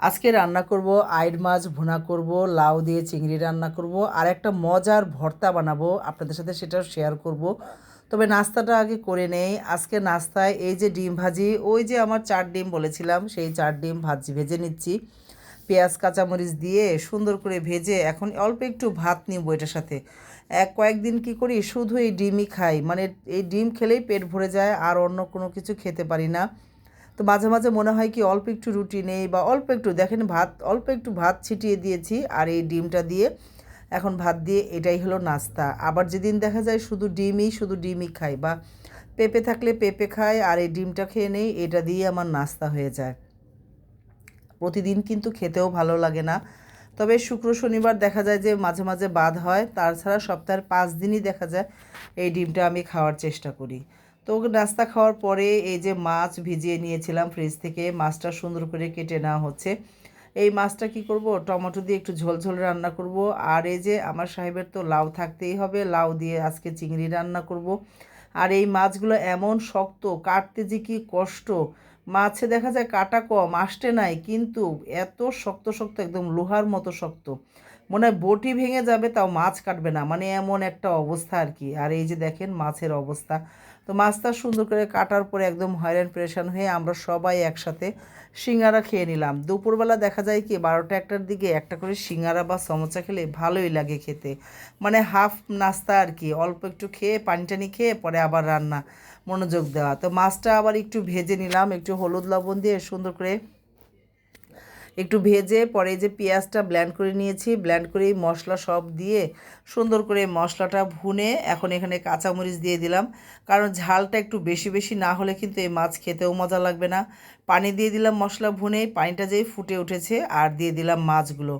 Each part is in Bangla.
আজকে রান্না করব, আইড মাছ ভুনা করব, লাউ দিয়ে চিংড়ি রান্না করব, আর একটা মজার ভর্তা বানাবো। আপনাদের সাথে সেটাও শেয়ার করব। তবে নাস্তাটা আগে করে নেই। আজকে নাস্তায় এই যে ডিম ভাজি, ওই যে আমার চার ডিম বলেছিলাম, সেই চার ডিম ভাজি ভেজে নিচ্ছি। পেঁয়াজ, কাঁচামরিচ দিয়ে সুন্দর করে ভেজে এখন অল্প একটু ভাত নিব এটার সাথে। এক কয়েকদিন কি করি, শুধু এই ডিমই খাই। মানে এই ডিম খেলেই পেট ভরে যায়, আর অন্য কোনো কিছু খেতে পারি না। তো মাঝে মাঝে মনে হয় কি অল্প একটু রুটি নেই বা অল্প একটু, দেখেন ভাত, অল্প একটু ভাত ছিটিয়ে দিয়েছি আর এই ডিমটা দিয়ে এখন ভাত দিয়ে এটাই হলো নাস্তা। আবার যেদিন দেখা যায় শুধু ডিমই শুধু ডিমই খাই বা পেঁপে থাকলে পেঁপে খায় আর এই ডিমটা খেয়ে নেই, এটা দিয়ে আমার নাস্তা হয়ে যায়। প্রতিদিন কিন্তু খেতেও ভালো লাগে না। তবে শুক্র শনিবার দেখা যায় যে মাঝে মাঝে বাদ হয়, তাছাড়া সপ্তাহের পাঁচ দিনই দেখা যায় এই ডিমটা আমি খাওয়ার চেষ্টা করি। তো নাস্তা খাওয়ার পরে এই যে মাছ ভিজিয়ে নিয়েছিলাম ফ্রিজ থেকে, মাছটা সুন্দর করে কেটে নেওয়া হচ্ছে। এই মাছটা কি করব? টমেটো দিয়ে একটু ঝোল ঝোল রান্না করব। আর এই যে আমার সাহেবের তো লাউ থাকতেই হবে, লাউ দিয়ে আজকে চিংড়ি রান্না করব। আর এই মাছগুলো এমন শক্ত, কাটতে যে কি কষ্ট। মাছে দেখা যায় কাটা কম, আসতে নাই, কিন্তু এত শক্ত শক্ত, একদম লোহার মতো শক্ত। মনে হয় বটি ভেঙে যাবে, তাও মাছ কাটবে না। মানে এমন একটা অবস্থা আর কি। আর এই যে দেখেন মাছের অবস্থা। তো মাছটা সুন্দর করে কাটার পরে একদম হয়রান প্রেশান হয়ে আমরা সবাই একসাথে সিঙ্গারা খেয়ে নিলাম। দুপুরবেলা দেখা যায় কি, বারোটা একটার দিকে একটা করে সিঙ্গারা বা সমোসা খেলে ভালোই লাগে খেতে। মানে হাফ নাস্তা আর কি, অল্প একটু খেয়ে পানি টানি খেয়ে, পরে আবার রান্না, মনোযোগ দেওয়া। তো মাছটা আবার একটু ভেজে নিলাম, একটু হলুদ লবণ দিয়ে সুন্দর করে একটু ভেজে পরে যে পেঁয়াজটা ব্ল্যান্ড করে নিয়েছি ব্ল্যান্ড করে মশলা সব দিয়ে সুন্দর করে মশলাটা ভুনে এখন এখানে কাঁচামরিচ দিয়ে দিলাম। কারণ ঝালটা একটু বেশি বেশি না হলে কিন্তু এই মাছ খেতেও মজা লাগবে না। পানি দিয়ে দিলাম মশলা ভুনে, পানিটা যেই ফুটে উঠেছে, আর দিয়ে দিলাম মাছগুলো।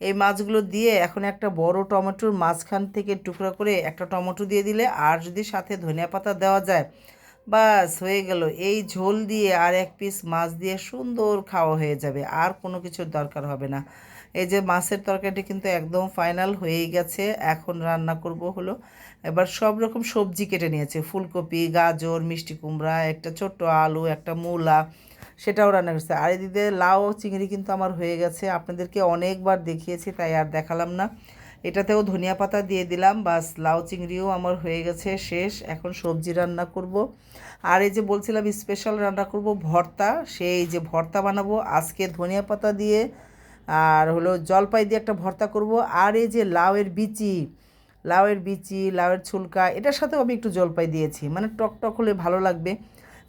এই মাছগুলো দিয়ে এখন একটা বড় টমেটোর মাঝখান থেকে টুকরা করে একটা টমেটো দিয়ে দিলে, আর যদি সাথে ধনিয়া পাতা দেওয়া যায় বাস, হয়ে গেল। এই ঝোল দিয়ে আর এক পিস মাছ দিয়ে সুন্দর খাওয়া হয়ে যাবে। আর কোনো কিছুর দরকার হবে না। এই যে মাছের তরকারিটি কিন্তু একদম ফাইনাল হয়েই গেছে। এখন রান্না করব হলো এবার সব রকম সবজি কেটে নিয়েছে। ফুলকপি, গাজর, মিষ্টি কুমড়া, একটা ছোট্ট আলু, একটা মূলা, সেটাও রান্না করছে। আর এদিকে লাউ, চিংড়ি কিন্তু আমার হয়ে গেছে। আপনাদেরকে অনেকবার দেখিয়েছি, তাই আর দেখালাম না। এটাতেও ধনিয়া পাতা দিয়ে দিলাম, বাস লাউ চিংড়িও আমার হয়ে গেছে শেষ, এখন সবজি রান্না করব। আর এই যে বলছিলাম স্পেশাল রান্না করব ভর্তা, সেই যে ভর্তা বানাবো, আজকে ধনিয়া পাতা দিয়ে আর হলো জলপাই দিয়ে একটা ভর্তা করব। আর এই যে লাউয়ের বিচি লাউয়ের বিচি, লাউয়ের ছুলকা এটার সাথেও আমি একটু জলপাই দিয়েছি মানে টক টক হলে ভালো লাগবে।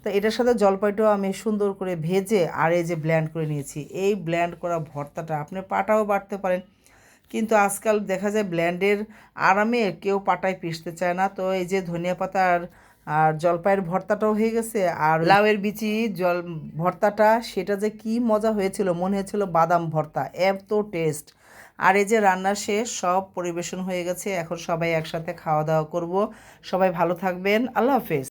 তো এটার সাথে জলপাইটাও আমি সুন্দর করে ভেজে আর এই যে ব্ল্যান্ড করে নিয়েছি। এই ব্ল্যান্ড করা ভর্তাটা, আপনি পাটাও বাটতে পারেন। কিন্তু আজকাল দেখা যায় ব্ল্যান্ডের আরামে কেউ পাটায় পিষতে চায় না। তো এই যে ধনিয়া পাতার আর জলপাইয়ের ভর্তাটাও হয়ে গেছে, আর লাউয়ের বিচি জল, ভর্তাটা, সেটা যে কি মজা হয়েছিল, মনে হয়েছিল বাদাম ভর্তা, এত টেস্ট। আর এই যে রান্না শেষ, সব পরিবেশন হয়ে গেছে, এখন সবাই একসাথে খাওয়া দাওয়া করব। সবাই ভালো থাকবেন, আল্লাহ হাফেজ।